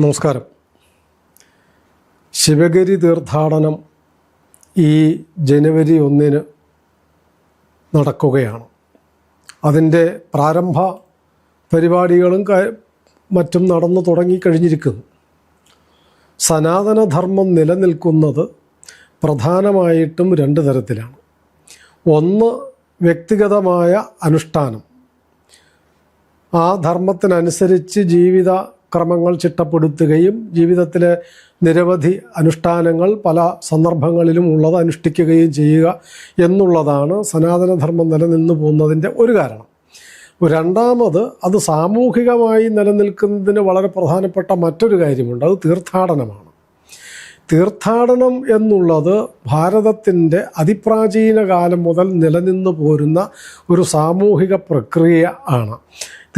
നമസ്കാരം. ശിവഗിരി തീർത്ഥാടനം ഈ ജനുവരി ഒന്നിന് നടക്കുകയാണ്. അതിന്റെ പ്രാരംഭ പരിപാടികളും മറ്റും നടന്നു തുടങ്ങിക്കഴിഞ്ഞിരിക്കുന്നു. സനാതനധർമ്മം നിലനിൽക്കുന്നത് പ്രധാനമായിട്ടും രണ്ട് തരത്തിലാണ്. ഒന്ന് വ്യക്തിഗതമായ അനുഷ്ഠാനം. ആ ധർമ്മത്തിനനുസരിച്ച് ജീവിത ക്രമങ്ങൾ ചിട്ടപ്പെടുത്തുകയും ജീവിതത്തിലെ നിരവധി അനുഷ്ഠാനങ്ങൾ പല സന്ദർഭങ്ങളിലും ഉള്ളത് അനുഷ്ഠിക്കുകയും ചെയ്യുക എന്നുള്ളതാണ് സനാതനധർമ്മം നിലനിന്ന് പോകുന്നതിന്റെ ഒരു കാരണം. രണ്ടാമത് അത് സാമൂഹികമായി നിലനിൽക്കുന്നതിന് വളരെ പ്രധാനപ്പെട്ട മറ്റൊരു കാര്യമുണ്ട്. അത് തീർത്ഥാടനമാണ്. തീർത്ഥാടനം എന്നുള്ളത് ഭാരതത്തിന്റെ അതിപ്രാചീന കാലം മുതൽ നിലനിന്നു പോരുന്ന ഒരു സാമൂഹിക പ്രക്രിയ ആണ്.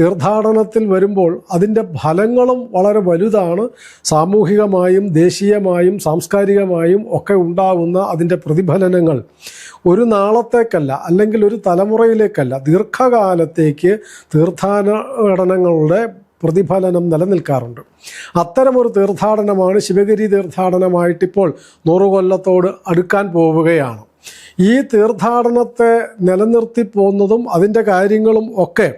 തീർത്ഥാടനത്തിൽ വരുമ്പോൾ അതിന്റെ ഫലങ്ങളും വളരെ വലുതാണ്. സാമൂഹികമായും ദേശീയമായും സാംസ്കാരികമായും ഒക്കെ ഉണ്ടാകുന്ന അതിന്റെ പ്രതിഫലനങ്ങൾ ഒരു നാളത്തേക്കല്ല അല്ലെങ്കിൽ ഒരു തലമുറയിലേക്കല്ല ദീർഘകാലത്തേക്ക് തീർത്ഥാടനങ്ങളുടെ പ്രതിഫലനം നിലനിൽക്കാറുണ്ട്. അത്തരമൊരു തീർത്ഥാടനമാണ് ശിവഗിരി തീർത്ഥാടനമായിട്ടിപ്പോൾ നൂറു കൊല്ലത്തോട് അടുക്കാൻ പോവുകയാണ്. ഈ തീർത്ഥാടനത്തെ നിലനിർത്തി പോകുന്നതും അതിന്റെ കാര്യങ്ങളും ഒക്കെ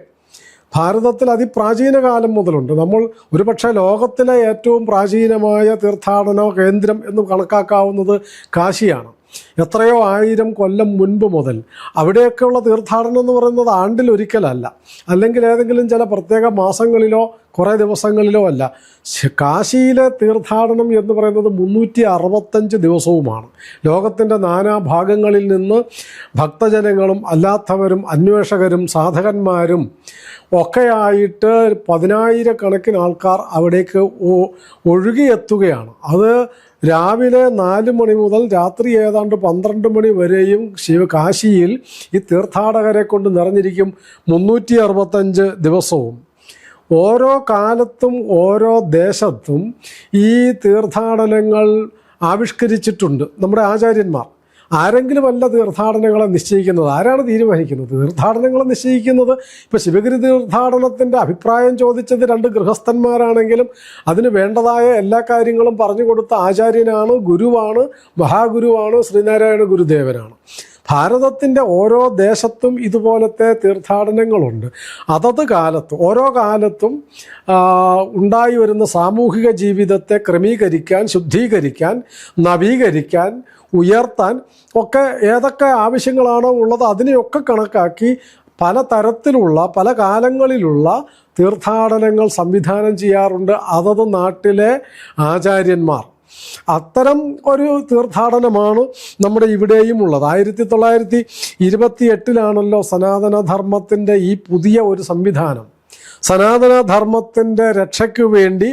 ഭാരതത്തിൽ അതിപ്രാചീന കാലം മുതലുണ്ട്. നമ്മൾ ഒരുപക്ഷെ ലോകത്തിലെ ഏറ്റവും പ്രാചീനമായ തീർത്ഥാടന കേന്ദ്രം എന്ന് കണക്കാക്കാവുന്നത് കാശിയാണ്. എത്രയോ ആയിരം കൊല്ലം മുൻപ് മുതൽ അവിടെയൊക്കെയുള്ള തീർത്ഥാടനം എന്ന് പറയുന്നത് ആണ്ടിലൊരിക്കലല്ല അല്ലെങ്കിൽ ഏതെങ്കിലും ചില പ്രത്യേക മാസങ്ങളിലോ കുറേ ദിവസങ്ങളിലോ അല്ല. കാശിയിലെ തീർത്ഥാടനം എന്ന് പറയുന്നത് മുന്നൂറ്റി അറുപത്തഞ്ച് ദിവസവുമാണ്. ലോകത്തിന്റെ നാനാഭാഗങ്ങളിൽ നിന്ന് ഭക്തജനങ്ങളും അല്ലാത്തവരും അന്വേഷകരും സാധകന്മാരും ഒക്കെയായിട്ട് പതിനായിരക്കണക്കിന് ആൾക്കാർ അവിടേക്ക് ഒഴുകിയെത്തുകയാണ്. അത് രാവിലെ നാല് മണി മുതൽ രാത്രി ഏതാണ്ട് പന്ത്രണ്ട് മണി വരെയും ശിവ കാശിയിൽ ഈ തീർത്ഥാടകരെ കൊണ്ട് നിറഞ്ഞിരിക്കും മുന്നൂറ്റി അറുപത്തഞ്ച് ദിവസവും. ഓരോ കാലത്തും ഓരോ ദേശത്തും ഈ തീർത്ഥാടനങ്ങൾ ആവിഷ്കരിച്ചിട്ടുണ്ട് നമ്മുടെ ആചാര്യന്മാർ. ആരെങ്കിലും അല്ല തീർത്ഥാടനങ്ങളെ നിശ്ചയിക്കുന്നത്. ആരാണ് തീരുമാനിക്കുന്നത് തീർത്ഥാടനങ്ങളെ നിശ്ചയിക്കുന്നത് ഇപ്പോൾ ശിവഗിരി തീർത്ഥാടനത്തിന്റെ അഭിപ്രായം ചോദിച്ചത് രണ്ട് ഗൃഹസ്ഥന്മാരാണെങ്കിലും അതിന് വേണ്ടതായ എല്ലാ കാര്യങ്ങളും പറഞ്ഞു കൊടുത്ത ആചാര്യനാണ് ഗുരുവാണ് മഹാഗുരുവാണ് ശ്രീനാരായണ ഗുരുദേവനാണ്. ഭാരതത്തിന്റെ ഓരോ ദേശത്തും ഇതുപോലത്തെ തീർത്ഥാടനങ്ങളുണ്ട്. അതത് കാലത്ത് ഓരോ കാലത്തും ഉണ്ടായി വരുന്ന സാമൂഹിക ജീവിതത്തെ ക്രമീകരിക്കാൻ ശുദ്ധീകരിക്കാൻ നവീകരിക്കാൻ ഉയർത്താൻ ഒക്കെ ഏതൊക്കെ ആവശ്യങ്ങളാണോ ഉള്ളത് അതിനെയൊക്കെ കണക്കാക്കി പല തരത്തിലുള്ള പല കാലങ്ങളിലുള്ള തീർത്ഥാടനങ്ങൾ സംവിധാനം ചെയ്യാറുണ്ട്. അതത് നാട്ടിലെ ആചാര്യന്മാർ. അത്തരം ഒരു തീർത്ഥാടനമാണ് നമ്മുടെ ഇവിടെയും ഉള്ളത്. ആയിരത്തി തൊള്ളായിരത്തി ഇരുപത്തി എട്ടിലാണല്ലോ സനാതനധർമ്മത്തിന്റെ ഈ പുതിയ ഒരു സംവിധാനം. സനാതനധർമ്മത്തിന്റെ രക്ഷയ്ക്ക് വേണ്ടി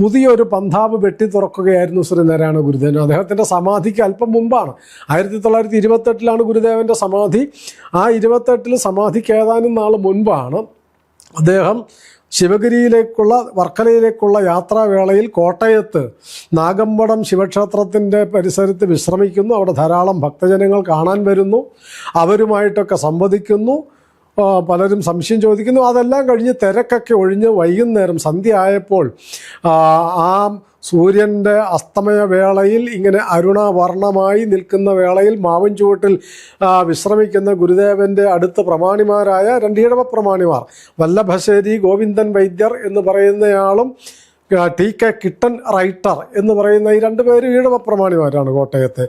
പുതിയൊരു പന്താവ് വെട്ടി തുറക്കുകയായിരുന്നു ശ്രീനാരായണ ഗുരുദേവൻ. അദ്ദേഹത്തിന്റെ സമാധിക്ക് അല്പം മുമ്പാണ്. ആയിരത്തി തൊള്ളായിരത്തി ഇരുപത്തെട്ടിലാണ് ഗുരുദേവന്റെ സമാധി. ആ ഇരുപത്തെട്ടിൽ സമാധിക്ക് ഏതാനും നാൾ മുൻപാണ് അദ്ദേഹം ശിവഗിരിയിലേക്കുള്ള വർക്കലയിലേക്കുള്ള യാത്രാവേളയിൽ കോട്ടയത്ത് നാഗമ്പടം ശിവക്ഷേത്രത്തിന്റെ പരിസരത്ത് വിശ്രമിക്കുന്നു. അവിടെ ധാരാളം ഭക്തജനങ്ങൾ കാണാൻ വരുന്നു. അവരുമായിട്ടൊക്കെ സംവദിക്കുന്നു. പലരും സംശയം ചോദിക്കുന്നു. അതെല്ലാം കഴിഞ്ഞ് തിരക്കൊക്കെ ഒഴിഞ്ഞ് വൈകുന്നേരം സന്ധ്യ ആയപ്പോൾ ആ, സൂര്യന്റെ അസ്തമയ വേളയിൽ ഇങ്ങനെ അരുണവർണമായി നിൽക്കുന്ന വേളയിൽ മാവിൻ ചുവട്ടിൽ വിശ്രമിക്കുന്ന ഗുരുദേവന്റെ അടുത്ത പ്രമാണിമാരായ രണ്ടീഴവ പ്രമാണിമാർ വല്ലഭശ്ശേരി ഗോവിന്ദൻ വൈദ്യർ എന്ന് പറയുന്നയാളും ടി കെ കിട്ടൻ റൈറ്റർ എന്ന് പറയുന്ന ഈ രണ്ട് പേര് ഈഴവ പ്രമാണിമാരാണ് കോട്ടയത്തെ.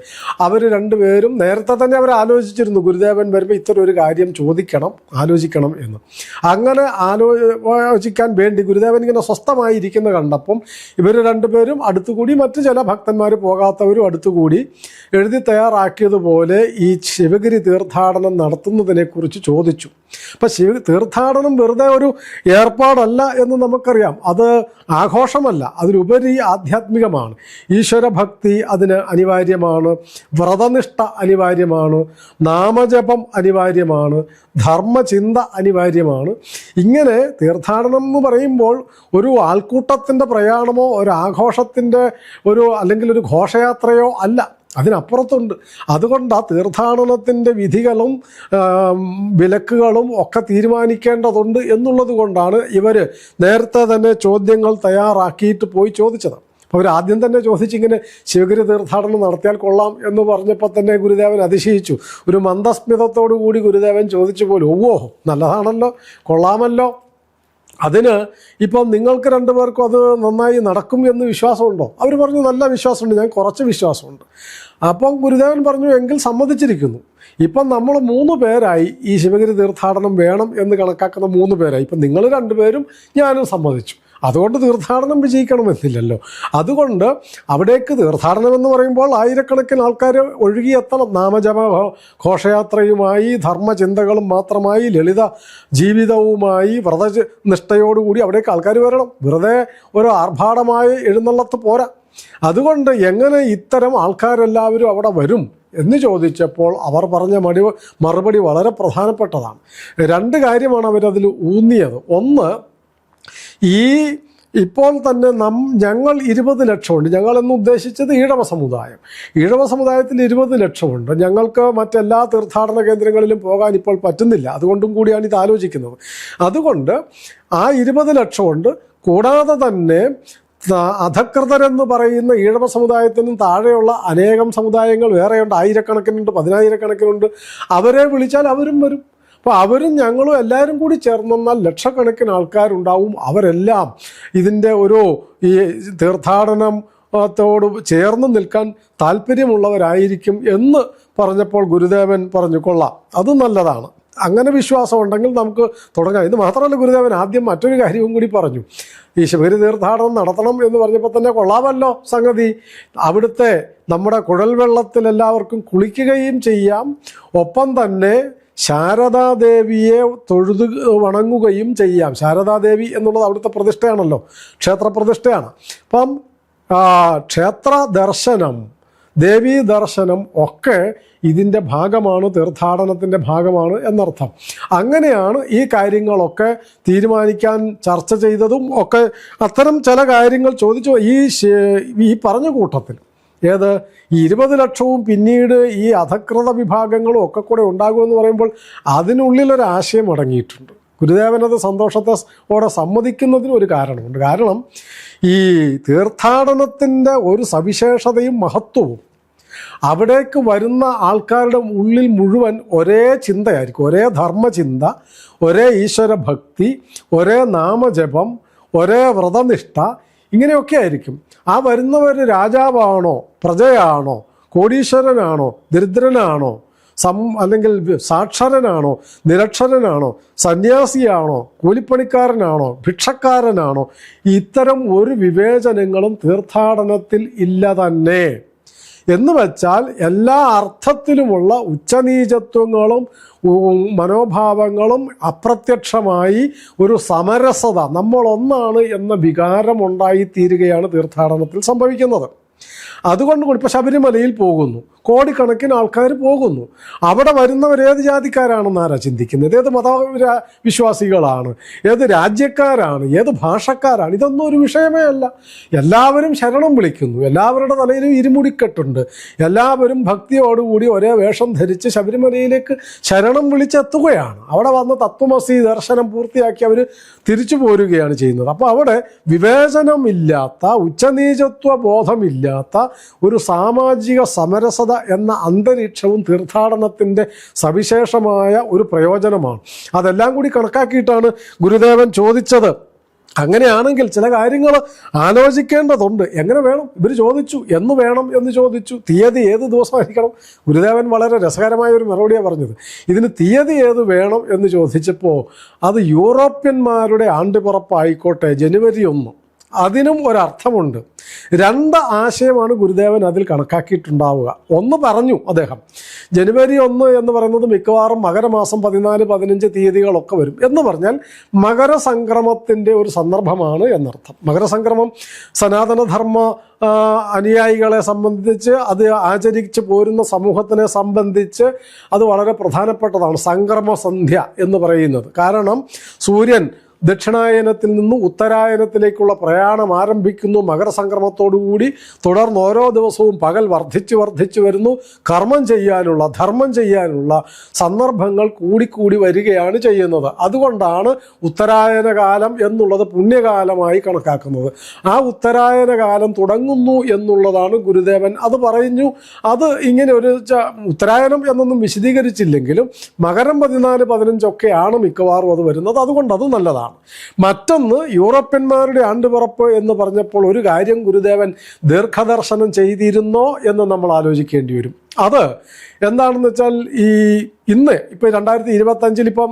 അവർ രണ്ടുപേരും നേരത്തെ തന്നെ അവർ ആലോചിച്ചിരുന്നു ഗുരുദേവൻ വരുമ്പോൾ ഇത്തരം ഒരു കാര്യം ചോദിക്കണം ആലോചിക്കണം എന്ന്. അങ്ങനെ ആലോചിക്കാൻ വേണ്ടി ഗുരുദേവൻ ഇങ്ങനെ സ്വസ്ഥമായിരിക്കുന്ന കണ്ടപ്പം ഇവർ രണ്ടുപേരും അടുത്തുകൂടി മറ്റു ചില ഭക്തന്മാർ പോകാത്തവരും അടുത്തുകൂടി എഴുതി തയ്യാറാക്കിയതുപോലെ ഈ ശിവഗിരി തീർത്ഥാടനം നടത്തുന്നതിനെക്കുറിച്ച് ചോദിച്ചു. അപ്പം ശിവ തീർത്ഥാടനം വെറുതെ ഒരു ഏർപ്പാടല്ല എന്ന് നമുക്കറിയാം. അത് ആഘോഷമല്ല അതിലുപരി ആധ്യാത്മികമാണ്. ഈശ്വരഭക്തി അതിന് അനിവാര്യമാണ് വ്രതനിഷ്ഠ അനിവാര്യമാണ് നാമജപം അനിവാര്യമാണ് ധർമ്മചിന്ത അനിവാര്യമാണ്. ഇങ്ങനെ തീർത്ഥാടനം എന്ന് പറയുമ്പോൾ ഒരു ആൾക്കൂട്ടത്തിന്റെ പ്രയാണമോ ഒരു ആഘോഷത്തിന്റെ ഒരു അല്ലെങ്കിൽ ഒരു ഘോഷയാത്രയോ അല്ല. അതിനപ്പുറത്തുണ്ട്. അതുകൊണ്ട് ആ തീർത്ഥാടനത്തിന്റെ വിധികളും വിലക്കുകളും ഒക്കെ തീരുമാനിക്കേണ്ടതുണ്ട് എന്നുള്ളത് കൊണ്ടാണ് ഇവർ നേരത്തെ തന്നെ ചോദ്യങ്ങൾ തയ്യാറാക്കിയിട്ട് പോയി ചോദിച്ചത്. അപ്പോൾ ആദ്യം തന്നെ ചോദിച്ചിങ്ങനെ ശിവഗിരി തീർത്ഥാടനം നടത്തിയാൽ കൊള്ളാം എന്ന് പറഞ്ഞപ്പോൾ തന്നെ ഗുരുദേവൻ അതിശയിച്ചു. ഒരു മന്ദസ്മിതത്തോടു കൂടി ഗുരുദേവൻ ചോദിച്ചു പോലും ഓവോ നല്ലതാണല്ലോ കൊള്ളാമല്ലോ. അതിന് ഇപ്പം നിങ്ങൾക്ക് രണ്ടുപേർക്കും അത് നന്നായി നടക്കും എന്ന് വിശ്വാസമുണ്ടോ? അവർ പറഞ്ഞു നല്ല വിശ്വാസമുണ്ട് ഞാൻ കുറച്ച് വിശ്വാസമുണ്ട്. അപ്പം ഗുരുദേവൻ പറഞ്ഞു എങ്കിൽ സമ്മതിച്ചിരിക്കുന്നു. ഇപ്പം നമ്മൾ മൂന്ന് പേരായി ഈ ശിവഗിരി തീർത്ഥാടനം വേണം എന്ന് കണക്കാക്കുന്ന മൂന്ന് പേരായി. ഇപ്പം നിങ്ങൾ രണ്ടുപേരും ഞാനും സമ്മതിച്ചു. അതുകൊണ്ട് തീർത്ഥാടനം വിജയിക്കണമെന്നില്ലല്ലോ അതുകൊണ്ട് അവിടേക്ക് തീർത്ഥാടനം എന്ന് പറയുമ്പോൾ ആയിരക്കണക്കിന് ആൾക്കാർ ഒഴുകിയെത്തണം. നാമജപ ഘോഷയാത്രയുമായി ധർമ്മചിന്തകളും മാത്രമായി ലളിത ജീവിതവുമായി വ്രത നിഷ്ഠയോടുകൂടി അവിടേക്ക് ആൾക്കാർ വരണം. വെറുതെ ഒരു ആർഭാടമായി എഴുന്നള്ളത്ത് പോരാ. അതുകൊണ്ട് എങ്ങനെ ഇത്തരം ആൾക്കാരെല്ലാവരും അവിടെ വരും എന്ന് ചോദിച്ചപ്പോൾ അവർ പറഞ്ഞ മടി മറുപടി വളരെ പ്രധാനപ്പെട്ടതാണ്. രണ്ട് കാര്യമാണ് അവരതിൽ ഊന്നിയത്. ഒന്ന് ഈ ഇപ്പോൾ തന്നെ നം ഞങ്ങൾ ഇരുപത് ലക്ഷമുണ്ട്. ഞങ്ങൾ എന്ന് ഉദ്ദേശിച്ചത് ഈഴവ സമുദായം. ഈഴവ സമുദായത്തിൽ ഇരുപത് ലക്ഷമുണ്ട്. ഞങ്ങൾക്ക് മറ്റെല്ലാ തീർത്ഥാടന കേന്ദ്രങ്ങളിലും പോകാൻ ഇപ്പോൾ പറ്റുന്നില്ല. അതുകൊണ്ടും കൂടിയാണ് ഇത് ആലോചിക്കുന്നത്. അതുകൊണ്ട് ആ ഇരുപത് ലക്ഷമുണ്ട്. കൂടാതെ തന്നെ അധകൃതരെന്ന് പറയുന്ന ഈഴവ സമുദായത്തിനും താഴെയുള്ള അനേകം സമുദായങ്ങൾ വേറെയുണ്ട്. ആയിരക്കണക്കിനുണ്ട് പതിനായിരക്കണക്കിനുണ്ട്. അവരെ വിളിച്ചാൽ അവരും വരും. അപ്പോൾ അവരും ഞങ്ങളും എല്ലാവരും കൂടി ചേർന്നെന്നാൽ ലക്ഷക്കണക്കിന് ആൾക്കാരുണ്ടാവും അവരെല്ലാം ഇതിന്റെ ഒരു ഈ തീർത്ഥാടനം ത്തോട് ചേർന്ന് നിൽക്കാൻ താല്പര്യമുള്ളവരായിരിക്കും എന്ന് പറഞ്ഞപ്പോൾ ഗുരുദേവൻ പറഞ്ഞു കൊള്ളാം അത് നല്ലതാണ്. അങ്ങനെ വിശ്വാസം ഉണ്ടെങ്കിൽ നമുക്ക് തുടങ്ങാം. ഇത് മാത്രമല്ല ഗുരുദേവൻ ആദ്യം മറ്റൊരു കാര്യവും കൂടി പറഞ്ഞു. ഈ ശിവഗിരി തീർത്ഥാടനം നടത്തണം എന്ന് പറഞ്ഞപ്പോൾ തന്നെ കൊള്ളാമല്ലോ സംഗതി. അവിടുത്തെ നമ്മുടെ കുഴൽ വെള്ളത്തിൽ എല്ലാവർക്കും കുളിക്കുകയും ചെയ്യാം. ഒപ്പം തന്നെ ശാരദാദേവിയെ തൊഴുതു വണങ്ങുകയും ചെയ്യാം. ശാരദാദേവി എന്നുള്ളത് അവിടുത്തെ പ്രതിഷ്ഠയാണല്ലോ. ക്ഷേത്രപ്രതിഷ്ഠയാണ് അപ്പം ക്ഷേത്ര ദർശനം ദേവീ ദർശനം ഒക്കെ ഇതിന്റെ ഭാഗമാണ് തീർത്ഥാടനത്തിന്റെ ഭാഗമാണ് എന്നർത്ഥം. അങ്ങനെയാണ് ഈ കാര്യങ്ങളൊക്കെ തീരുമാനിക്കാൻ ചർച്ച ചെയ്തതും ഒക്കെ അത്തരം ചില കാര്യങ്ങൾ ചോദിച്ചു ഈ ഈ പറഞ്ഞ കൂട്ടത്തിൽ. ഏത്? ഈ ഇരുപത് ലക്ഷവും പിന്നീട് ഈ അധകൃത വിഭാഗങ്ങളും ഒക്കെ കൂടെ ഉണ്ടാകുമെന്ന് പറയുമ്പോൾ അതിനുള്ളിലൊരാശയം അടങ്ങിയിട്ടുണ്ട്. ഗുരുദേവനത് സന്തോഷത്തെ ഓടെ സമ്മതിക്കുന്നതിന് ഒരു കാരണമുണ്ട്. കാരണം ഈ തീർത്ഥാടനത്തിന്റെ ഒരു സവിശേഷതയും മഹത്വവും അവിടേക്ക് വരുന്ന ആൾക്കാരുടെ ഉള്ളിൽ മുഴുവൻ ഒരേ ചിന്തയായിരിക്കും. ഒരേ ധർമ്മചിന്ത ഒരേ ഈശ്വരഭക്തി ഒരേ നാമജപം ഒരേ വ്രതനിഷ്ഠ ഇങ്ങനെയൊക്കെ ആയിരിക്കും. ആ വരുന്നവർ രാജാവാണോ പ്രജയാണോ കോടീശ്വരനാണോ ദരിദ്രനാണോ സം അല്ലെങ്കിൽ സാക്ഷരനാണോ നിരക്ഷരനാണോ സന്യാസിയാണോ കൂലിപ്പണിക്കാരനാണോ ഭിക്ഷക്കാരനാണോ ഇത്തരം ഒരു വിവേചനങ്ങളും തീർത്ഥാടനത്തിൽ ഇല്ല തന്നെ. എന്ന് വെച്ചാൽ എല്ലാ അർത്ഥത്തിലുമുള്ള ഉച്ചനീചത്വങ്ങളും മനോഭാവങ്ങളും അപ്രത്യക്ഷമായി ഒരു സമരസത നമ്മളൊന്നാണ് എന്ന വികാരമുണ്ടായിത്തീരുകയാണ് തീർത്ഥാടനത്തിൽ സംഭവിക്കുന്നത്. അതുകൊണ്ട് ഇപ്പോൾ ശബരിമലയിൽ പോകുന്നു. കോടിക്കണക്കിന് ആൾക്കാർ പോകുന്നു. അവിടെ വരുന്നവർ ഏത് ജാതിക്കാരാണെന്ന് ആരാ ചിന്തിക്കുന്നത്? ഏത് മത വിശ്വാസികളാണ്? ഏത് രാജ്യക്കാരാണ്? ഏത് ഭാഷക്കാരാണ്? ഇതൊന്നും ഒരു വിഷയമേ അല്ല. എല്ലാവരും ശരണം വിളിക്കുന്നു. എല്ലാവരുടെ തലയിലും ഇരുമുടിക്കെട്ടുണ്ട്. എല്ലാവരും ഭക്തിയോടുകൂടി ഒരേ വേഷം ധരിച്ച് ശബരിമലയിലേക്ക് ശരണം വിളിച്ചെത്തുകയാണ്. അവിടെ വന്ന തത്വമസി ദർശനം പൂർത്തിയാക്കി അവർ തിരിച്ചു പോരുകയാണ് ചെയ്യുന്നത്. അപ്പോൾ അവിടെ വിവേചനമില്ലാത്ത ഉച്ചനീചത്വ ബോധമില്ലാത്ത ഒരു സാമാജിക സമരസത എന്ന അന്തരീക്ഷവും തീർത്ഥാടനത്തിന്റെ സവിശേഷമായ ഒരു പ്രയോജനമാണ്. അതെല്ലാം കൂടി കണക്കാക്കിയിട്ടാണ് ഗുരുദേവൻ ചോദിച്ചത്. അങ്ങനെയാണെങ്കിൽ ചില കാര്യങ്ങൾ ആലോചിക്കേണ്ടതുണ്ട്. എങ്ങനെ വേണം? ഇവർ ചോദിച്ചു. എന്ന് വേണം എന്ന് ചോദിച്ചു. തീയതി ഏത് ദിവസമായിരിക്കണം? ഗുരുദേവൻ വളരെ രസകരമായ ഒരു മറുപടിയാണ് പറഞ്ഞത്. ഇതിന് തീയതി ഏത് വേണം എന്ന് ചോദിച്ചപ്പോൾ അത് യൂറോപ്യന്മാരുടെ ആണ്ടുപിറപ്പായിക്കോട്ടെ ജനുവരി ഒന്ന്. അതിനും ഒരർത്ഥമുണ്ട്. രണ്ട് ആശയമാണ് ഗുരുദേവൻ അതിൽ കണക്കാക്കിയിട്ടുണ്ടാവുക. ഒന്ന് പറഞ്ഞു അദ്ദേഹം ജനുവരി ഒന്ന് എന്ന് പറയുന്നത് മിക്കവാറും മകരമാസം പതിനാല് പതിനഞ്ച് തീയതികളൊക്കെ വരും. എന്ന് പറഞ്ഞാൽ മകരസംക്രമത്തിന്റെ ഒരു സന്ദർഭമാണ് എന്നർത്ഥം. മകരസംക്രമം സനാതനധർമ്മ അനുയായികളെ സംബന്ധിച്ച് അത് ആചരിച്ച് പോരുന്ന സമൂഹത്തിനെ സംബന്ധിച്ച് അത് വളരെ പ്രധാനപ്പെട്ടതാണ് സംക്രമസന്ധ്യ എന്ന് പറയുന്നത്. കാരണം സൂര്യൻ ദക്ഷിണായനത്തിൽ നിന്ന് ഉത്തരായനത്തിലേക്കുള്ള പ്രയാണം ആരംഭിക്കുന്നു. മകരസംക്രമത്തോടുകൂടി തുടർന്ന് ഓരോ ദിവസവും പകൽ വർദ്ധിച്ചു വർദ്ധിച്ചു വരുന്നു. കർമ്മം ചെയ്യാനുള്ള ധർമ്മം ചെയ്യാനുള്ള സന്ദർഭങ്ങൾ കൂടിക്കൂടി വരികയാണ് ചെയ്യുന്നത്. അതുകൊണ്ടാണ് ഉത്തരായന കാലം എന്നുള്ളത് പുണ്യകാലമായി കണക്കാക്കുന്നത്. ആ ഉത്തരായന കാലം തുടങ്ങുന്നു എന്നുള്ളതാണ് ഗുരുദേവൻ അത് പറഞ്ഞു. അത് ഇങ്ങനെ ഒരു ഉത്തരായനം എന്നൊന്നും വിശദീകരിച്ചില്ലെങ്കിലും മകരം പതിനാല് പതിനഞ്ചൊക്കെയാണ് മിക്കവാറും അത് വരുന്നത്. അതുകൊണ്ട് അത് നല്ലതാണ്. മറ്റൊന്ന് യൂറോപ്യന്മാരുടെ ആണ്ടുപിറപ്പ് എന്ന് പറഞ്ഞപ്പോൾ ഒരു കാര്യം ഗുരുദേവൻ ദീർഘദർശനം ചെയ്തിരുന്നോ എന്ന് നമ്മൾ ആലോചിക്കേണ്ടി വരും. അത് എന്താണെന്ന് വെച്ചാൽ ഈ ഇന്ന് ഇപ്പോൾ രണ്ടായിരത്തി ഇരുപത്തഞ്ചിൽ ഇപ്പം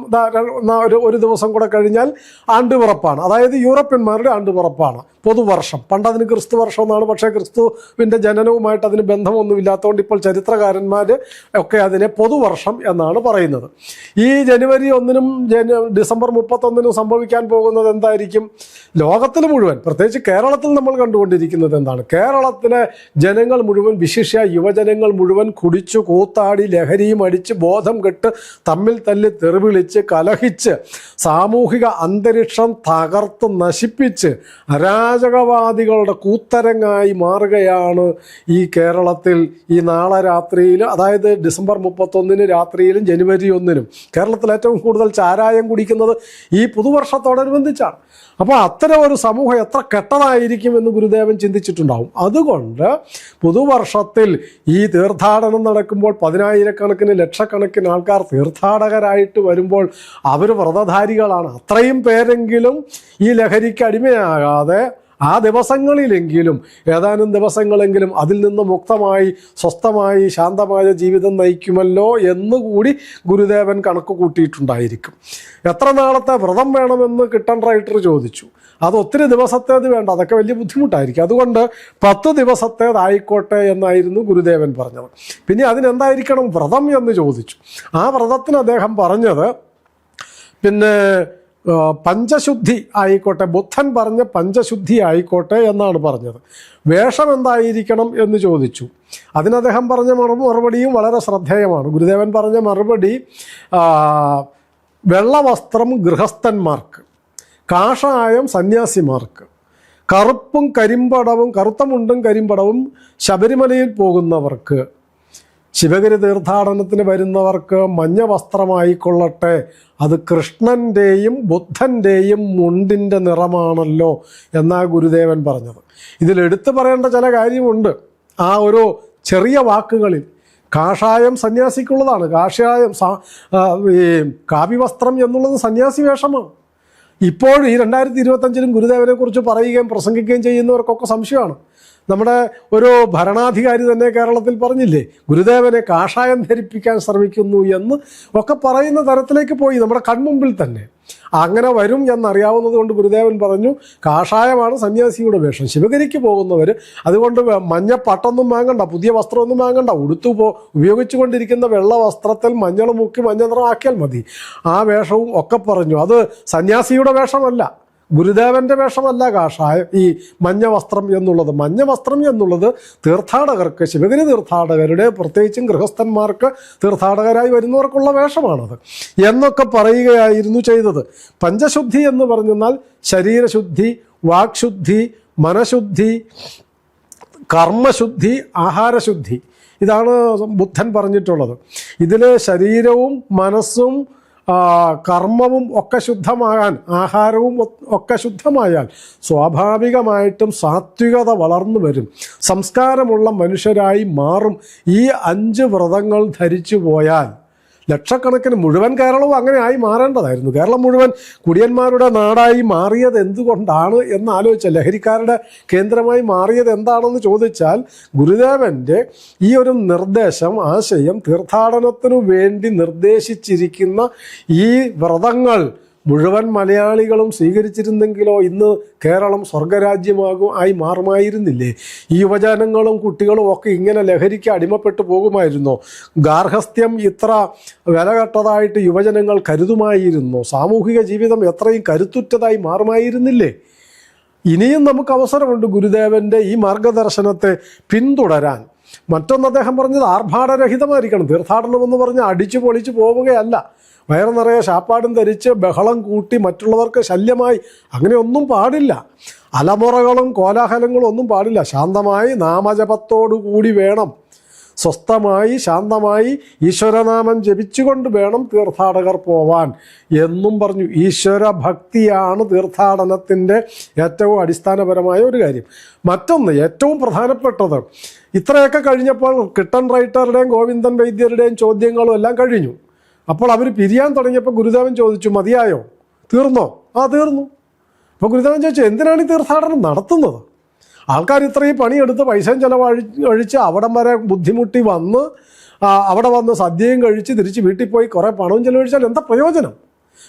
ഒരു ഒരു ദിവസം കൂടെ കഴിഞ്ഞാൽ ആണ്ടുപിറപ്പാണ്. അതായത് യൂറോപ്യന്മാരുടെ ആണ്ടുപിറപ്പാണ്. പൊതുവർഷം. പണ്ട് അതിന് ക്രിസ്തു വർഷം എന്നാണ് പക്ഷേ ക്രിസ്തുവിന്റെ ജനനവുമായിട്ട് അതിന് ബന്ധമൊന്നുമില്ലാത്തതുകൊണ്ട് ഇപ്പോൾ ചരിത്രകാരന്മാർ ഒക്കെ അതിനെ പൊതുവർഷം എന്നാണ് പറയുന്നത്. ഈ ജനുവരി ഒന്നിനും ജന ഡിസംബർ മുപ്പത്തൊന്നിനും സംഭവിക്കാൻ പോകുന്നത് എന്തായിരിക്കും? ലോകത്തിൽ മുഴുവൻ പ്രത്യേകിച്ച് കേരളത്തിൽ നമ്മൾ കണ്ടുകൊണ്ടിരിക്കുന്നത് എന്താണ്? കേരളത്തിലെ ജനങ്ങൾ മുഴുവൻ വിശിഷ്യ യുവജനങ്ങൾ മുഴുവൻ കുടിച്ചു കൂത്താടി ലഹരിയും അടിച്ച് ബോധം കെട്ട് തമ്മിൽ തല്ലി തെറിവിളിച്ച് കലഹിച്ച് സാമൂഹിക അന്തരീക്ഷം തകർത്ത് നശിപ്പിച്ച് അരാജകവാദികളുടെ കൂത്തരങ്ങായി മാറുകയാണ് ഈ കേരളത്തിൽ ഈ നാളെ രാത്രിയിൽ അതായത് ഡിസംബർ മുപ്പത്തൊന്നിന് രാത്രിയിലും ജനുവരി ഒന്നിനും. കേരളത്തിൽ ഏറ്റവും കൂടുതൽ ചാരായം കുടിക്കുന്നത് ഈ പുതുവർഷത്തോടനുബന്ധിച്ചാണ്. അപ്പോൾ അത്തരം ഒരു സമൂഹം എത്ര കെട്ടതായിരിക്കും എന്ന് ഗുരുദേവൻ ചിന്തിച്ചിട്ടുണ്ടാവും. അതുകൊണ്ട് പുതുവർഷത്തിൽ ഈ തീർത്ഥാടനം നടക്കുമ്പോൾ പതിനായിരക്കണക്കിന് ലക്ഷക്കണക്കിന് ആൾക്കാർ തീർത്ഥാടകരായിട്ട് വരുമ്പോൾ അവർ വ്രതധാരികളാണ്. അത്രയും പേരെങ്കിലും ഈ ലഹരിക്ക് അടിമയാകാതെ ആ ദിവസങ്ങളിലെങ്കിലും ഏതാനും ദിവസങ്ങളെങ്കിലും അതിൽ നിന്ന് മുക്തമായി സ്വസ്ഥമായി ശാന്തമായ ജീവിതം നയിക്കുമല്ലോ എന്നുകൂടി ഗുരുദേവൻ കണക്ക് കൂട്ടിയിട്ടുണ്ടായിരിക്കും. എത്ര നാളത്തെ വ്രതം വേണമെന്ന് കിട്ടൺ റൈറ്റർ ചോദിച്ചു. അത് ഒത്തിരി ദിവസത്തേത് വേണ്ട അതൊക്കെ വലിയ ബുദ്ധിമുട്ടായിരിക്കും. അതുകൊണ്ട് പത്ത് ദിവസത്തേതായിക്കോട്ടെ എന്നായിരുന്നു ഗുരുദേവൻ പറഞ്ഞത്. പിന്നെ അതിനെന്തായിരിക്കണം വ്രതം എന്ന് ചോദിച്ചു. ആ വ്രതത്തിന് അദ്ദേഹം പറഞ്ഞത് പിന്നെ പഞ്ചശുദ്ധി ആയിക്കോട്ടെ. ബുദ്ധൻ പറഞ്ഞ പഞ്ചശുദ്ധി ആയിക്കോട്ടെ എന്നാണ് പറഞ്ഞത്. വേഷം എന്തായിരിക്കണം എന്ന് ചോദിച്ചു. അതിന് അദ്ദേഹം പറഞ്ഞ മറു മറുപടിയും വളരെ ശ്രദ്ധേയമാണ്. ഗുരുദേവൻ പറഞ്ഞ മറുപടി വെള്ളവസ്ത്രം ഗൃഹസ്ഥന്മാർക്ക് കാഷായം സന്യാസിമാർക്ക് കറുപ്പും കരിമ്പടവും കറുത്ത മുണ്ടും കരിമ്പടവും ശബരിമലയിൽ പോകുന്നവർക്ക് ശിവഗിരി തീർത്ഥാടനത്തിന് വരുന്നവർക്ക് മഞ്ഞ വസ്ത്രമായിക്കൊള്ളട്ടെ അത് കൃഷ്ണന്റെയും ബുദ്ധന്റെയും മുണ്ടിന്റെ നിറമാണല്ലോ എന്നാ ഗുരുദേവൻ പറഞ്ഞത്. ഇതിൽ എടുത്തു പറയേണ്ട ചില കാര്യമുണ്ട്. ആ ഒരു ചെറിയ വാക്കുകളിൽ കാഷായം സന്യാസിക്കുള്ളതാണ്. കാഷായം ഈ കാവ്യവസ്ത്രം എന്നുള്ളത് സന്യാസി വേഷമാണ്. ഇപ്പോൾ ഈ രണ്ടായിരത്തി ഇരുപത്തഞ്ചിലും ഗുരുദേവനെക്കുറിച്ച് പറയുകയും പ്രസംഗിക്കുകയും ചെയ്യുന്നവർക്കൊക്കെ സംശയമാണ്. നമ്മുടെ ഒരു ഭരണാധികാരി തന്നെ കേരളത്തിൽ പറഞ്ഞില്ലേ ഗുരുദേവനെ കാഷായം ധരിപ്പിക്കാൻ ശ്രമിക്കുന്നു എന്ന് ഒക്കെ പറയുന്ന തരത്തിലേക്ക് പോയി നമ്മുടെ കൺമുമ്പിൽ തന്നെ. അങ്ങനെ വരും എന്നറിയാവുന്നത് കൊണ്ട് ഗുരുദേവൻ പറഞ്ഞു കാഷായമാണ് സന്യാസിയുടെ വേഷം. ശിവഗിരിക്ക് പോകുന്നവർ അതുകൊണ്ട് മഞ്ഞ പട്ടൊന്നും വാങ്ങണ്ട പുതിയ വസ്ത്രമൊന്നും വാങ്ങണ്ട ഉടുത്തു പോ ഉപയോഗിച്ചുകൊണ്ടിരിക്കുന്ന വെള്ള വസ്ത്രത്തിൽ മഞ്ഞൾ മുക്കി മഞ്ഞ നിറം ആക്കിയാൽ മതി. ആ വേഷവും ഒക്കെ പറഞ്ഞു. അത് സന്യാസിയുടെ വേഷമല്ല. ഗുരുദേവന്റെ വേഷമല്ല കാഷായം ഈ മഞ്ഞ വസ്ത്രം എന്നുള്ളത്. മഞ്ഞ വസ്ത്രം എന്നുള്ളത് തീർത്ഥാടകർക്ക് ശിവഗിരി തീർത്ഥാടകരുടെ പ്രത്യേകിച്ചും ഗൃഹസ്ഥന്മാർക്ക് തീർത്ഥാടകരായി വരുന്നവർക്കുള്ള വേഷമാണത്. എന്നൊക്കെ പറയുകയായിരുന്നു ചെയ്തത്. പഞ്ചശുദ്ധി എന്ന് പറഞ്ഞാൽ ശരീരശുദ്ധി വാക്ശുദ്ധി മനഃശുദ്ധി കർമ്മശുദ്ധി ആഹാരശുദ്ധി. ഇതാണ് ബുദ്ധൻ പറഞ്ഞിട്ടുള്ളത്. ഇതിൽ ശരീരവും മനസ്സും കർമ്മവും ഒക്കെ ശുദ്ധമാകാൻ ആഹാരവും ഒക്കെ ശുദ്ധമായാൽ സ്വാഭാവികമായിട്ടും സാത്വികത വളർന്നു വരും. സംസ്കാരമുള്ള മനുഷ്യരായി മാറും. ഈ അഞ്ച് വ്രതങ്ങൾ ധരിച്ചു പോയാൽ ലക്ഷക്കണക്കിന് മുഴുവൻ കേരളവും അങ്ങനെ ആയി മാറേണ്ടതായിരുന്നു. കേരളം മുഴുവൻ കുടിയന്മാരുടെ നാടായി മാറിയത് എന്തുകൊണ്ടാണ് എന്ന് ആലോചിച്ച ലഹരിക്കാരുടെ കേന്ദ്രമായി മാറിയത് എന്താണെന്ന് ചോദിച്ചാൽ ഗുരുദേവന്റെ ഈ ഒരു നിർദ്ദേശം ആശയം തീർത്ഥാടനത്തിനു വേണ്ടി നിർദ്ദേശിച്ചിരിക്കുന്ന ഈ വ്രതങ്ങൾ മുഴുവൻ മലയാളികളും സ്വീകരിച്ചിരുന്നെങ്കിലോ ഇന്ന് കേരളം സ്വർഗരാജ്യമാകും ആയി മാറുമായിരുന്നില്ലേ? ഈ യുവജനങ്ങളും കുട്ടികളും ഒക്കെ ഇങ്ങനെ ലഹരിക്ക് അടിമപ്പെട്ടു പോകുമായിരുന്നോ? ഗാർഹസ്ഥ്യം ഇത്ര വിലകെട്ടതായിട്ട് യുവജനങ്ങൾ കരുതുമായിരുന്നോ. സാമൂഹിക ജീവിതം എത്രയും കരുത്തുറ്റതായി മാറുമായിരുന്നില്ലേ? ഇനിയും നമുക്ക് അവസരമുണ്ട് ഗുരുദേവന്റെ ഈ മാർഗദർശനത്തെ പിന്തുടരാൻ. മറ്റൊന്ന് അദ്ദേഹം പറഞ്ഞത് ആർഭാടരഹിതമായിരിക്കണം. തീർത്ഥാടനം എന്ന് പറഞ്ഞാൽ അടിച്ചു പൊളിച്ചു പോവുകയല്ല. വയറ് നിറയെ ശാപ്പാടും ധരിച്ച് ബഹളം കൂട്ടി മറ്റുള്ളവർക്ക് ശല്യമായി. അങ്ങനെയൊന്നും പാടില്ല. അലമുറകളും കോലാഹലങ്ങളും ഒന്നും പാടില്ല. ശാന്തമായി നാമജപത്തോടു കൂടി വേണം. സ്വസ്ഥമായി ശാന്തമായി ഈശ്വരനാമം ജപിച്ചുകൊണ്ട് വേണം തീർത്ഥാടകർ പോവാൻ. എന്നും പറഞ്ഞു ഈശ്വര ഭക്തിയാണ് തീർത്ഥാടനത്തിന്റെ ഏറ്റവും അടിസ്ഥാനപരമായ ഒരു കാര്യം. മറ്റൊന്ന് ഏറ്റവും പ്രധാനപ്പെട്ടത് ഇത്രയൊക്കെ കഴിഞ്ഞപ്പോൾ കിട്ടൻ റൈറ്ററുടെയും ഗോവിന്ദൻ വൈദ്യരുടെയും ചോദ്യങ്ങളും എല്ലാം കഴിഞ്ഞു. അപ്പോൾ അവർ പിരിയാൻ തുടങ്ങിയപ്പോൾ ഗുരുദേവൻ ചോദിച്ചു മതിയായോ? തീർന്നോ. ആ തീർന്നു. അപ്പോൾ ഗുരുദേവൻ ചോദിച്ചു എന്തിനാണ് ഈ തീർത്ഥാടനം നടത്തുന്നത്? ആൾക്കാർ ഇത്രയും പണിയെടുത്ത് പൈസയും ചിലവഴി കഴിച്ച് അവിടം വരെ ബുദ്ധിമുട്ടി വന്ന് അവിടെ വന്ന് സദ്യയും കഴിച്ച് തിരിച്ച് വീട്ടിൽ പോയി കുറേ പണവും ചിലവഴിച്ചാൽ എന്താ പ്രയോജനം?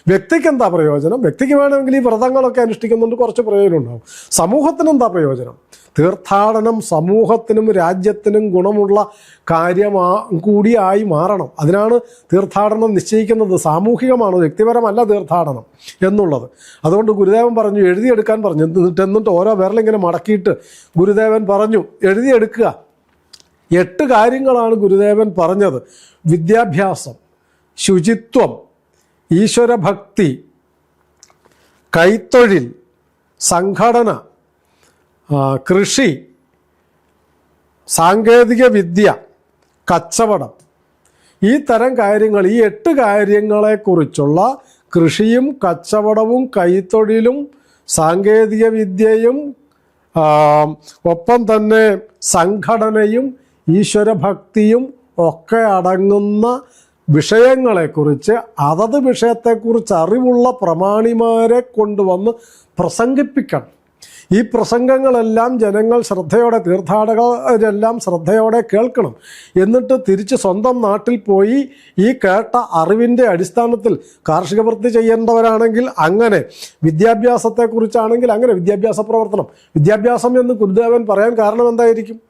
വ്യക്തിക്ക് എന്താ പ്രയോജനം? വ്യക്തിക്ക് വേണമെങ്കിൽ ഈ വ്രതങ്ങളൊക്കെ അനുഷ്ഠിക്കുന്നുണ്ട് കുറച്ച് പ്രയോജനം ഉണ്ടാവും സമൂഹത്തിന് എന്താ പ്രയോജനം? തീർത്ഥാടനം സമൂഹത്തിനും രാജ്യത്തിനും ഗുണമുള്ള കാര്യമാ കൂടിയായി മാറണം. അതിനാണ് തീർത്ഥാടനം നിശ്ചയിക്കുന്നത്. സാമൂഹികമാണ് വ്യക്തിപരമല്ല തീർത്ഥാടനം എന്നുള്ളത്. അതുകൊണ്ട് ഗുരുദേവൻ പറഞ്ഞു എഴുതിയെടുക്കാൻ പറഞ്ഞു. എന്നിട്ട് എന്നിട്ട് ഓരോ വിരലിങ്ങനെ മടക്കിയിട്ട് ഗുരുദേവൻ പറഞ്ഞു എഴുതിയെടുക്കുക. എട്ട് കാര്യങ്ങളാണ് ഗുരുദേവൻ പറഞ്ഞത്. വിദ്യാഭ്യാസം ശുചിത്വം ഈശ്വരഭക്തി കൈത്തൊഴിൽ സംഘടന കൃഷി സാങ്കേതിക വിദ്യ കച്ചവടം. ഈ തരം കാര്യങ്ങൾ ഈ എട്ട് കാര്യങ്ങളെക്കുറിച്ചുള്ള കൃഷിയും കച്ചവടവും കൈത്തൊഴിലും സാങ്കേതിക വിദ്യയും ഒപ്പം തന്നെ സംഘടനയും ഈശ്വരഭക്തിയും ഒക്കെ അടങ്ങുന്ന വിഷയങ്ങളെക്കുറിച്ച് അതത് വിഷയത്തെക്കുറിച്ച് അറിവുള്ള പ്രമാണിമാരെ കൊണ്ടുവന്ന് പ്രസംഗിപ്പിക്കണം. ഈ പ്രസംഗങ്ങളെല്ലാം ജനങ്ങൾ ശ്രദ്ധയോടെ തീർത്ഥാടകരെല്ലാം ശ്രദ്ധയോടെ കേൾക്കണം. എന്നിട്ട് തിരിച്ച് സ്വന്തം നാട്ടിൽ പോയി ഈ കേട്ട അറിവിന്റെ അടിസ്ഥാനത്തിൽ കാർഷിക വൃത്തി ചെയ്യേണ്ടവരാണെങ്കിൽ അങ്ങനെ വിദ്യാഭ്യാസത്തെക്കുറിച്ചാണെങ്കിൽ അങ്ങനെ വിദ്യാഭ്യാസ പ്രവർത്തനം. വിദ്യാഭ്യാസം എന്ന് ഗുരുദേവൻ പറയാൻ കാരണം എന്തായിരിക്കും?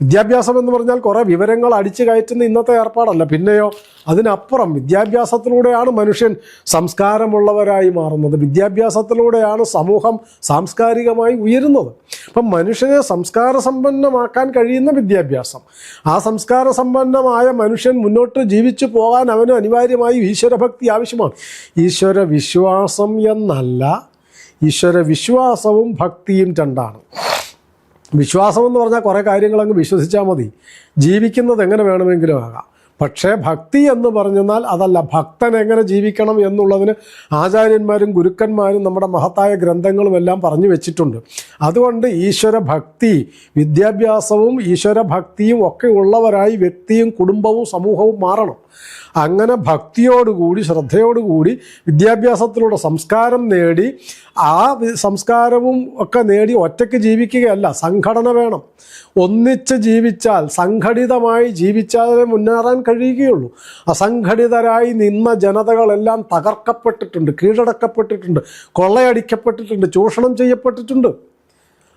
വിദ്യാഭ്യാസം എന്ന് പറഞ്ഞാൽ കുറേ വിവരങ്ങൾ അടിച്ചു കയറ്റുന്ന ഇന്നത്തെ ഏർപ്പാടല്ല. പിന്നെയോ അതിനപ്പുറം വിദ്യാഭ്യാസത്തിലൂടെയാണ് മനുഷ്യൻ സംസ്കാരമുള്ളവരായി മാറുന്നത്. വിദ്യാഭ്യാസത്തിലൂടെയാണ് സമൂഹം സാംസ്കാരികമായി ഉയരുന്നത്. അപ്പം മനുഷ്യനെ സംസ്കാര സമ്പന്നമാക്കാൻ കഴിയുന്ന വിദ്യാഭ്യാസം ആ സംസ്കാര സമ്പന്നമായ മനുഷ്യൻ മുന്നോട്ട് ജീവിച്ചു പോകാൻ അവന് അനിവാര്യമായി ഈശ്വരഭക്തി ആവശ്യമാണ്. ഈശ്വര വിശ്വാസം എന്നല്ല ഈശ്വര വിശ്വാസവും ഭക്തിയും രണ്ടാണ്. വിശ്വാസം എന്ന് പറഞ്ഞാൽ കുറേ കാര്യങ്ങൾ അങ്ങ് വിശ്വസിച്ചാൽ മതി. ജീവിക്കുന്നത് എങ്ങനെ വേണമെങ്കിലും ആകാം. പക്ഷേ ഭക്തി എന്ന് പറഞ്ഞെന്നാൽ അതല്ല ഭക്തൻ എങ്ങനെ ജീവിക്കണം എന്നുള്ളതിന് ആചാര്യന്മാരും ഗുരുക്കന്മാരും നമ്മുടെ മഹത്തായ ഗ്രന്ഥങ്ങളും എല്ലാം പറഞ്ഞു വെച്ചിട്ടുണ്ട്. അതുകൊണ്ട് ഈശ്വര ഭക്തി വിദ്യാഭ്യാസവും ഈശ്വര ഭക്തിയും ഒക്കെ ഉള്ളവരായി വ്യക്തിയും കുടുംബവും സമൂഹവും മാറണം. അങ്ങനെ ഭക്തിയോടുകൂടി ശ്രദ്ധയോടുകൂടി വിദ്യാഭ്യാസത്തിലൂടെ സംസ്കാരം നേടി ആ സംസ്കാരവും ഒക്കെ നേടി ഒറ്റയ്ക്ക് ജീവിക്കുകയല്ല സംഘടന വേണം. ഒന്നിച്ച് ജീവിച്ചാൽ സംഘടിതമായി ജീവിച്ചാലേ മുന്നേറാൻ കഴിയുകയുള്ളൂ. അസംഘടിതരായി നിന്ന ജനതകളെല്ലാം തകർക്കപ്പെട്ടിട്ടുണ്ട് കീഴടക്കപ്പെട്ടിട്ടുണ്ട് കൊള്ളയടിക്കപ്പെട്ടിട്ടുണ്ട് ചൂഷണം ചെയ്യപ്പെട്ടിട്ടുണ്ട്.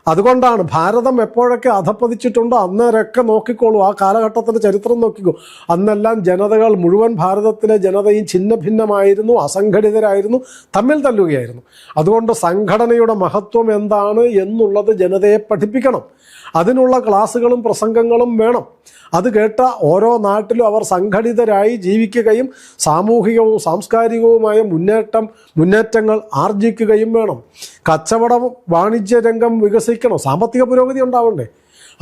അതുകൊണ്ടാണ് ഭാരതം എപ്പോഴൊക്കെ അധപ്പതിച്ചിട്ടുണ്ടോ അന്നേരൊക്കെ നോക്കിക്കോളൂ. ആ കാലഘട്ടത്തിന്റെ ചരിത്രം നോക്കിക്കോ. അന്നെല്ലാം ജനതകൾ മുഴുവൻ ഭാരതത്തിലെ ജനതയും ഛിന്ന ഭിന്നമായിരുന്നു അസംഘടിതരായിരുന്നു തമ്മിൽ തല്ലുകയായിരുന്നു. അതുകൊണ്ട് സംഘടനയുടെ മഹത്വം എന്താണ് എന്നുള്ളത് ജനതയെ പഠിപ്പിക്കണം. അതിനുള്ള ക്ലാസ്സുകളും പ്രസംഗങ്ങളും വേണം. അത് കേട്ട ഓരോ നാട്ടിലും അവർ സംഘടിതരായി ജീവിക്കുകയും സാമൂഹികവും സാംസ്കാരികവുമായ മുന്നേറ്റം മുന്നേറ്റങ്ങൾ ആർജിക്കുകയും വേണം. കച്ചവടം വാണിജ്യ രംഗം വികസിക്കണം സാമ്പത്തിക പുരോഗതി ഉണ്ടാവണ്ടേ?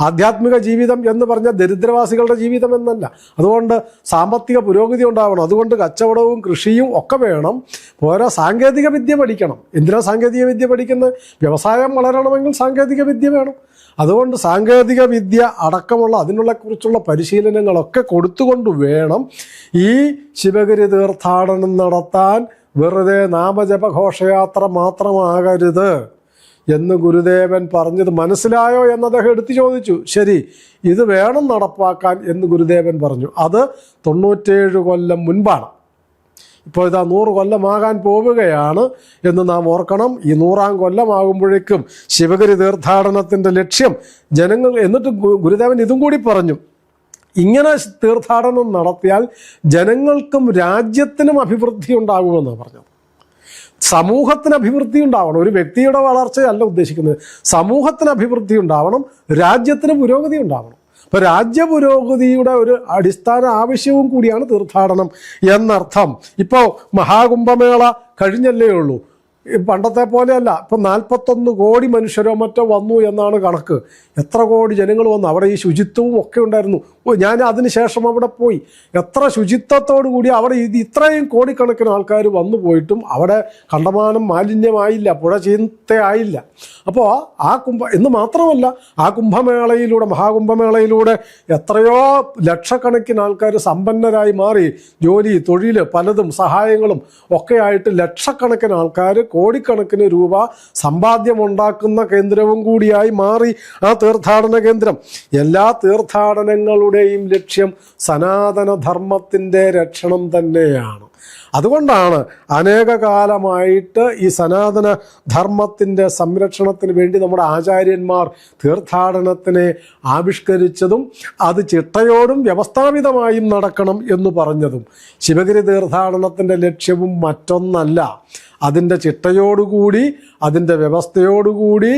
ആധ്യാത്മിക ജീവിതം എന്ന് പറഞ്ഞ ദരിദ്രവാസികളുടെ ജീവിതം എന്നല്ല. അതുകൊണ്ട് സാമ്പത്തിക പുരോഗതി ഉണ്ടാവണം. അതുകൊണ്ട് കച്ചവടവും കൃഷിയും ഒക്കെ വേണം. പോരാ സാങ്കേതിക വിദ്യ പഠിക്കണം. എന്തിനാ സാങ്കേതിക വിദ്യ പഠിക്കുന്നത്? വ്യവസായം വളരണമെങ്കിൽ സാങ്കേതിക വിദ്യ വേണം. അതുകൊണ്ട് സാങ്കേതിക വിദ്യ അടക്കമുള്ള അതിനുള്ള കുറിച്ചുള്ള പരിശീലനങ്ങളൊക്കെ കൊടുത്തുകൊണ്ട് വേണം ഈ ശിവഗിരി തീർത്ഥാടനം നടത്താൻ. വെറുതെ നാമജപഘോഷയാത്ര മാത്രമാകരുത്. എന്ന് ഗുരുദേവൻ പറഞ്ഞത് മനസ്സിലായോ എന്ന് അദ്ദേഹം എടുത്തു ചോദിച്ചു. ശരി ഇത് വേണം നടപ്പാക്കാൻ എന്ന് ഗുരുദേവൻ പറഞ്ഞു. അത് തൊണ്ണൂറ്റേഴ് കൊല്ലം മുൻപാണ്. ഇപ്പോൾ ഇതാ നൂറ് കൊല്ലമാകാൻ പോവുകയാണ് എന്ന് നാം ഓർക്കണം. ഈ നൂറാം കൊല്ലമാകുമ്പോഴേക്കും ശിവഗിരി തീർത്ഥാടനത്തിന്റെ ലക്ഷ്യം ജനങ്ങൾ എന്നിട്ട് ഗുരുദേവൻ ഇതും കൂടി പറഞ്ഞു. ഇങ്ങനെ തീർത്ഥാടനം നടത്തിയാൽ ജനങ്ങൾക്കും രാജ്യത്തിനും അഭിവൃദ്ധി ഉണ്ടാകുമെന്നാണ് പറഞ്ഞത്. സമൂഹത്തിന് അഭിവൃദ്ധി ഉണ്ടാവണം. ഒരു വ്യക്തിയുടെ വളർച്ചയല്ല ഉദ്ദേശിക്കുന്നത്. സമൂഹത്തിന് അഭിവൃദ്ധി ഉണ്ടാവണം രാജ്യത്തിന് പുരോഗതി ഉണ്ടാവണം. അപ്പോൾ രാജ്യ പുരോഗതിയുടെ ഒരു അടിസ്ഥാന ആവശ്യവും കൂടിയാണ് തീർത്ഥാടനം എന്നർത്ഥം. ഇപ്പോൾ മഹാകുംഭമേള കഴിഞ്ഞല്ലേ ഉള്ളൂ. പണ്ടത്തെ പോലെയല്ല. ഇപ്പം നാൽപ്പത്തൊന്ന് കോടി മനുഷ്യരോ മറ്റോ വന്നു എന്നാണ് കണക്ക്. എത്ര കോടി ജനങ്ങൾ വന്നു? അവിടെ ഈ ശുചിത്വവും ഒക്കെ ഉണ്ടായിരുന്നു. ഞാൻ അതിനുശേഷം അവിടെ പോയി. എത്ര ശുചിത്വത്തോടു കൂടി അവിടെ ഇത് ഇത്രയും കോടിക്കണക്കിന് ആൾക്കാർ വന്നു പോയിട്ടും അവിടെ കണ്ടമാനം മാലിന്യമായില്ല പുഴ ചീത്തയായില്ല. അപ്പോൾ ആ കുംഭ എന്ന് മാത്രമല്ല ആ കുംഭമേളയിലൂടെ മഹാകുംഭമേളയിലൂടെ എത്രയോ ലക്ഷക്കണക്കിന് ആൾക്കാർ സമ്പന്നരായി മാറി. ജോലി തൊഴിൽ പലതും സഹായങ്ങളും ഒക്കെ ആയിട്ട് ലക്ഷക്കണക്കിന് ആൾക്കാർ കോടിക്കണക്കിന് രൂപ സമ്പാദ്യമുണ്ടാക്കുന്ന കേന്ദ്രവും കൂടിയായി മാറി. ആ തീർത്ഥാടന കേന്ദ്രം. എല്ലാ തീർത്ഥാടനങ്ങളുടെയും ലക്ഷ്യം സനാതനധർമ്മത്തിന്റെ രക്ഷണം തന്നെയാണ്. അതുകൊണ്ടാണ് അനേക കാലമായിട്ട് ഈ സനാതന ധർമ്മത്തിന്റെ സംരക്ഷണത്തിന് വേണ്ടി നമ്മുടെ ആചാര്യന്മാർ തീർത്ഥാടനത്തിനെ ആവിഷ്കരിച്ചതും അത് ചിട്ടയോടും വ്യവസ്ഥാപിതമായും നടക്കണം എന്ന് പറഞ്ഞതും ശിവഗിരി തീർത്ഥാടനത്തിന്റെ ലക്ഷ്യവും മറ്റൊന്നല്ല. അതിന്റെ ചിട്ടയോടുകൂടി അതിന്റെ വ്യവസ്ഥയോടുകൂടി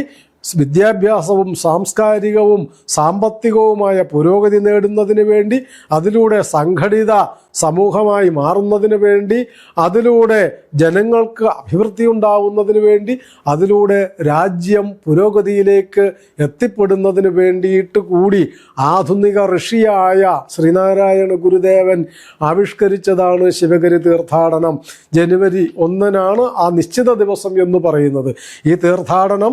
വിദ്യാഭ്യാസവും സാംസ്കാരികവും സാമ്പത്തികവുമായ പുരോഗതി നേടുന്നതിന് വേണ്ടി അതിലൂടെ സംഘടിത സമൂഹമായി മാറുന്നതിന് വേണ്ടി അതിലൂടെ ജനങ്ങൾക്ക് അഭിവൃദ്ധി ഉണ്ടാവുന്നതിന് വേണ്ടി അതിലൂടെ രാജ്യം പുരോഗതിയിലേക്ക് എത്തിപ്പെടുന്നതിന് വേണ്ടിയിട്ട് കൂടി ആധുനിക ഋഷിയായ ശ്രീനാരായണ ഗുരുദേവൻ ആവിഷ്കരിച്ചതാണ് ശിവഗിരി തീർത്ഥാടനം. ജനുവരി ഒന്നിനാണ് ആ നിശ്ചിത ദിവസം എന്ന് പറയുന്നത്. ഈ തീർത്ഥാടനം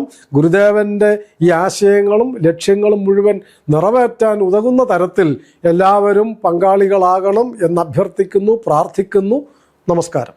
ഗുരുദേവന്റെ ഈ ആശയങ്ങളും ലക്ഷ്യങ്ങളും മുഴുവൻ നിറവേറ്റാൻ ഉതകുന്ന തരത്തിൽ എല്ലാവരും പങ്കാളികളാകണം എന്ന് അഭ്യർത്ഥിക്കുന്നു പ്രാർത്ഥിക്കുന്നു. നമസ്കാരം.